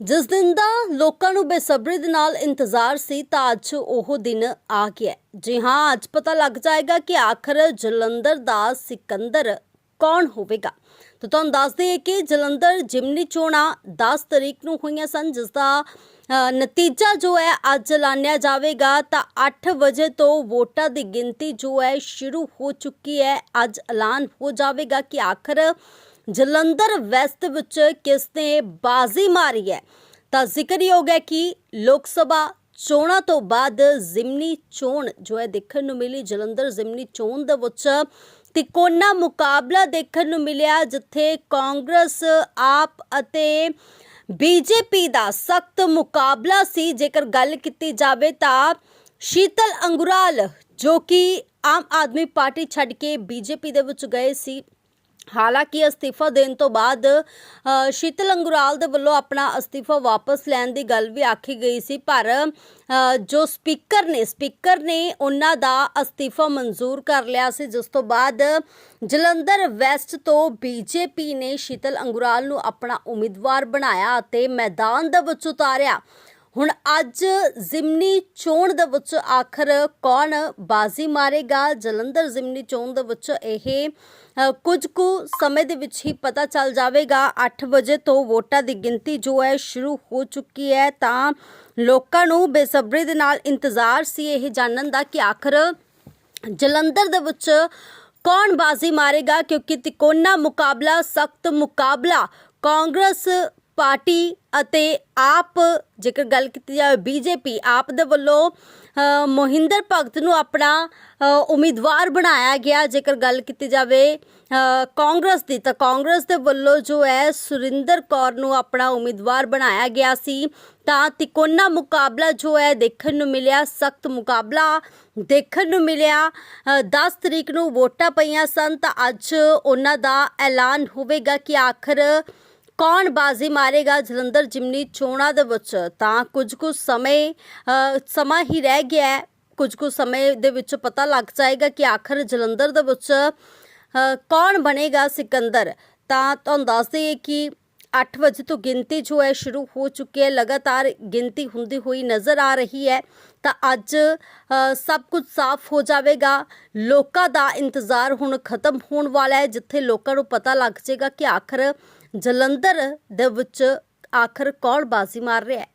ਜਿਸ ਦਿਨ ਦਾ ਲੋਕਾਂ ਨੂੰ ਬੇਸਬਰੀ ਦੇ ਨਾਲ ਇੰਤਜ਼ਾਰ ਸੀ, ਤਾਂ ਅੱਜ ਉਹ ਦਿਨ ਆ ਗਿਆ ਜੀ ਹਾਂ, ਅੱਜ ਪਤਾ ਲੱਗ ਜਾਏਗਾ ਕਿ ਆਖਰ ਜਲੰਧਰ ਦਾ ਸਿਕੰਦਰ ਕੌਣ ਹੋਵੇਗਾ? ਤਾਂ ਤੁਹਾਨੂੰ ਦੱਸ ਦਈਏ ਕਿ ਜਲੰਧਰ ਜਿਮਨੀ ਚੋਣਾਂ 10 ਤਰੀਕ ਨੂੰ ਹੋਈਆਂ ਸਨ ਜਿਸ ਦਾ ਨਤੀਜਾ ਜੋ ਹੈ ਅੱਜ ਐਲਾਨਿਆ ਜਾਵੇਗਾ, ਤਾਂ 8 ਵਜੇ ਤੋਂ ਵੋਟਾਂ ਦੀ ਗਿਣਤੀ ਜੋ ਹੈ ਸ਼ੁਰੂ ਹੋ ਚੁੱਕੀ ਹੈ, ਅੱਜ ਐਲਾਨ ਹੋ ਜਾਵੇਗਾ ਕਿ ਆਖਰ ਜਲੰਧਰ ਵੈਸਟ ਵਿੱਚ ਕਿਸ ਨੇ ਬਾਜ਼ੀ ਮਾਰੀ ਹੈ? ਤਾਂ ਜ਼ਿਕਰਯੋਗ ਹੈ ਕਿ ਲੋਕ ਸਭਾ ਚੋਣਾਂ ਤੋਂ ਬਾਅਦ ਜ਼ਿਮਨੀ ਚੋਣ ਜੋ ਹੈ ਦੇਖਣ ਨੂੰ ਮਿਲੀ, ਜਲੰਧਰ ਜ਼ਿਮਨੀ ਚੋਣ ਦੇ ਵਿੱਚ ਤਿਕੋਨਾ ਮੁਕਾਬਲਾ ਦੇਖਣ ਨੂੰ ਮਿਲਿਆ ਜਿੱਥੇ ਕਾਂਗਰਸ, ਆਪ ਅਤੇ ਬੀਜੇਪੀ ਦਾ ਸਖਤ ਮੁਕਾਬਲਾ ਸੀ। ਜੇਕਰ ਗੱਲ ਕੀਤੀ ਜਾਵੇ ਤਾਂ ਸ਼ੀਤਲ ਅੰਗੁਰਾਲ, ਜੋ ਕਿ ਆਮ ਆਦਮੀ ਪਾਰਟੀ ਛੱਡ ਕੇ ਬੀਜੇਪੀ ਦੇ ਵਿੱਚ ਗਏ ਸੀ ਹਾਲਾਂਕਿ ਅਸਤੀਫਾ ਦੇਣ ਤੋਂ ਬਾਅਦ ਸ਼ੀਤਲ ਅੰਗੁਰਾਲ ਦੇ ਵੱਲੋਂ ਆਪਣਾ ਅਸਤੀਫਾ ਵਾਪਸ ਲੈਣ ਦੀ ਗੱਲ ਵੀ ਆਖੀ ਗਈ ਸੀ, ਪਰ ਜੋ ਸਪੀਕਰ ਨੇ ਸਪੀਕਰ ਨੇ ਉਹਨਾਂ ਦਾ ਅਸਤੀਫਾ ਮਨਜ਼ੂਰ ਕਰ ਲਿਆ ਸੀ, ਜਿਸ ਤੋਂ ਬਾਅਦ ਜਲੰਧਰ ਵੈਸਟ ਤੋਂ ਬੀਜੇਪੀ ਨੇ ਸ਼ੀਤਲ ਅੰਗੁਰਾਲ ਨੂੰ ਆਪਣਾ ਉਮੀਦਵਾਰ ਬਣਾਇਆ ਅਤੇ ਮੈਦਾਨ ਦੇ ਵਿੱਚ ਉਤਾਰਿਆ। ਹੁਣ ਅੱਜ ਜ਼ਿਮਨੀ ਚੋਣ ਦੇ ਵਿੱਚ ਆਖਰ ਕੌਣ ਬਾਜ਼ੀ ਮਾਰੇਗਾ? ਜਲੰਧਰ ਜ਼ਿਮਨੀ ਚੋਣ ਦੇ ਵਿੱਚ ਇਹ ਕੁਝ ਕੁ ਸਮੇਂ ਦੇ ਵਿੱਚ ਹੀ ਪਤਾ ਚੱਲ ਜਾਵੇਗਾ। 8 ਵਜੇ ਤੋਂ ਵੋਟਾਂ ਦੀ ਗਿਣਤੀ ਜੋ ਹੈ ਸ਼ੁਰੂ ਹੋ ਚੁੱਕੀ ਹੈ, ਤਾਂ ਲੋਕਾਂ ਨੂੰ ਬੇਸਬਰੀ ਦੇ ਨਾਲ ਇੰਤਜ਼ਾਰ ਸੀ ਇਹ ਜਾਣਨ ਦਾ ਕਿ ਆਖਰ ਜਲੰਧਰ ਦੇ ਵਿੱਚ ਕੌਣ ਬਾਜ਼ੀ ਮਾਰੇਗਾ, ਕਿਉਂਕਿ ਤਿਕੋਨਾ ਮੁਕਾਬਲਾ, ਸਖਤ ਮੁਕਾਬਲਾ ਕਾਂਗਰਸ ਪਾਰਟੀ ਅਤੇ ਆਪ ਜੇਕਰ ਗੱਲ ਕੀਤੀ ਜਾਵੇ ਬੀਜੇਪੀ ਆਪ ਦੇ ਵੱਲੋਂ ਮੋਹਿੰਦਰ ਭਗਤ ਨੂੰ ਆਪਣਾ ਉਮੀਦਵਾਰ ਬਣਾਇਆ ਗਿਆ। ਜੇਕਰ ਗੱਲ ਕੀਤੀ ਜਾਵੇ ਕਾਂਗਰਸ ਦੀ ਤਾਂ ਕਾਂਗਰਸ ਦੇ ਵੱਲੋਂ ਜੋ ਹੈ ਸੁਰਿੰਦਰ ਕੌਰ ਨੂੰ ਆਪਣਾ ਉਮੀਦਵਾਰ ਬਣਾਇਆ ਗਿਆ ਸੀ। ਤਾਂ ਤਿਕੋਨਾ ਮੁਕਾਬਲਾ ਜੋ ਹੈ ਦੇਖਣ ਨੂੰ ਮਿਲਿਆ ਸਖਤ ਮੁਕਾਬਲਾ ਦੇਖਣ ਨੂੰ ਮਿਲਿਆ। ਅ, 10 ਤਰੀਕ ਨੂੰ ਵੋਟਾਂ ਪਈਆਂ ਸਨ ਤਾਂ ਅੱਜ ਉਹਨਾਂ ਦਾ ਐਲਾਨ ਹੋਵੇਗਾ ਕਿ ਆਖਰ ਕੌਣ ਬਾਜ਼ੀ ਮਾਰੇਗਾ ਜਲੰਧਰ ਜਿਮਨੀ ਚੋਣਾਂ ਦੇ ਵਿੱਚ? ਤਾਂ ਕੁਝ ਕੁ ਸਮੇਂ ਸਮਾਂ ਹੀ ਰਹਿ ਗਿਆ ਹੈ। ਕੁਝ ਕੁ ਸਮੇਂ ਦੇ ਵਿੱਚ ਪਤਾ ਲੱਗ ਜਾਏਗਾ ਕਿ ਆਖਰ ਜਲੰਧਰ ਦੇ ਵਿੱਚ ਕੌਣ ਬਣੇਗਾ ਸਿਕੰਦਰ। ਤਾਂ ਤੁਹਾਨੂੰ ਦੱਸ ਦਈਏ ਕਿ 8 ਵਜੇ ਤੋਂ ਗਿਣਤੀ ਜੋ ਹੈ ਸ਼ੁਰੂ ਹੋ ਚੁੱਕੀ ਹੈ। ਲਗਾਤਾਰ ਗਿਣਤੀ ਹੁੰਦੀ ਹੋਈ ਨਜ਼ਰ ਆ ਰਹੀ ਹੈ। ਤਾਂ ਅੱਜ ਸਭ ਕੁਝ ਸਾਫ਼ ਹੋ ਜਾਵੇਗਾ। ਲੋਕਾਂ ਦਾ ਇੰਤਜ਼ਾਰ ਹੁਣ ਖਤਮ ਹੋਣ ਵਾਲਾ ਹੈ, ਜਿੱਥੇ ਲੋਕਾਂ ਨੂੰ ਪਤਾ ਲੱਗ ਜਾਏਗਾ ਕਿ ਆਖਰ ਜਲੰਧਰ ਦੇ ਵਿੱਚ ਆਖਰ ਕੌਣ ਬਾਜ਼ੀ ਮਾਰ ਰਿਹਾ ਹੈ?